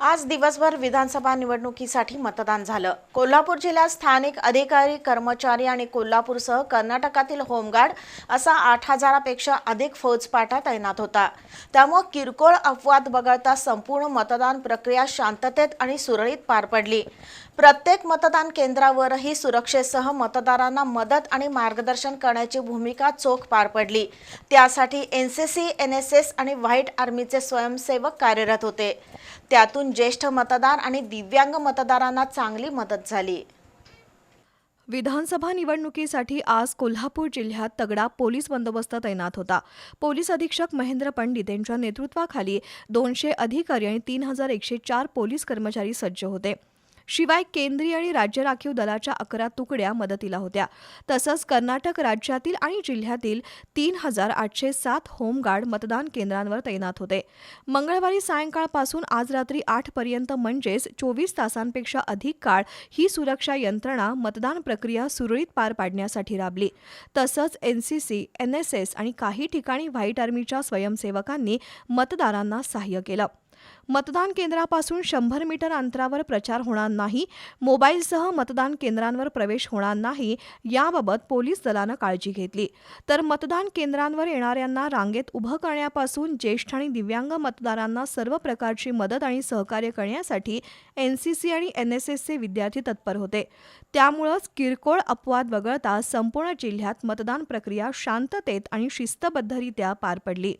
आज दिवसभर विधानसभा निवडणुकीसाठी मतदान झालं. कोल्हापूर जिल्ह्यात स्थानिक अधिकारी कर्मचारी आणि कोल्हापूरसह कर्नाटकातील होमगार्ड असा आठ हजारापेक्षा अधिक फौजपाठा तैनात होता. त्यामुळे किरकोळ अपवाद वगळता संपूर्ण मतदान प्रक्रिया शांततेत आणि सुरळीत पार पडली. प्रत्येक मतदान केंद्रावरही सुरक्षेसह मतदारांना मदत आणि मार्गदर्शन करण्याची भूमिका चोख पार पडली. त्यासाठी N C C N S S आणि व्हाईट आर्मीचे स्वयंसेवक कार्यरत होते. त्यातून ज्येष्ठ मतदार आणि दिव्यांग मतदारांना चांगली मदत झाली. विधानसभा निवडणुकीसाठी आज कोल्हापूर जिल्ह्यात तगडा पोलीस बंदोबस्त तैनात होता. पोलीस अधीक्षक महेंद्र पंडित यांच्या नेतृत्वाखाली दोनशे अधिकारी आणि तीन हजार एकशे चार पोलीस कर्मचारी सज्ज होते. शिवाय केंद्रीय आणि राज्य राखीव दलाच्या अकरा तुकड्या मदतीला होत्या. तसंच कर्नाटक राज्यातील आणि जिल्ह्यातील तीन हजार आठशे सात होमगार्ड मतदान केंद्रांवर तैनात होते. मंगळवारी सायंकाळपासून आज रात्री आठपर्यंत म्हणजेच चोवीस तासांपेक्षा अधिक काळ ही सुरक्षा यंत्रणा मतदान प्रक्रिया सुरळीत पार पाडण्यासाठी राबली. तसंच N C C N S S आणि काही ठिकाणी व्हाईट आर्मीच्या स्वयंसेवकांनी मतदारांना सहाय्य केलं. मतदान केंद्रापासून शंभर मीटर अंतरावर प्रचार होणार नाही मोबाईलसह मतदान केंद्रांवर प्रवेश होणार नाही याबाबत पोलीस दलानं काळजी घेतली. तर मतदान केंद्रांवर येणाऱ्यांना रांगेत उभं करण्यापासून ज्येष्ठ आणि दिव्यांग मतदारांना सर्व प्रकारची मदत आणि सहकार्य करण्यासाठी एन सी सी आणि एन एस एसचे विद्यार्थी तत्पर होते. त्यामुळंच किरकोळ अपवाद वगळता संपूर्ण जिल्ह्यात मतदान प्रक्रिया शांततेत आणि शिस्तबद्धरित्या पार पडली.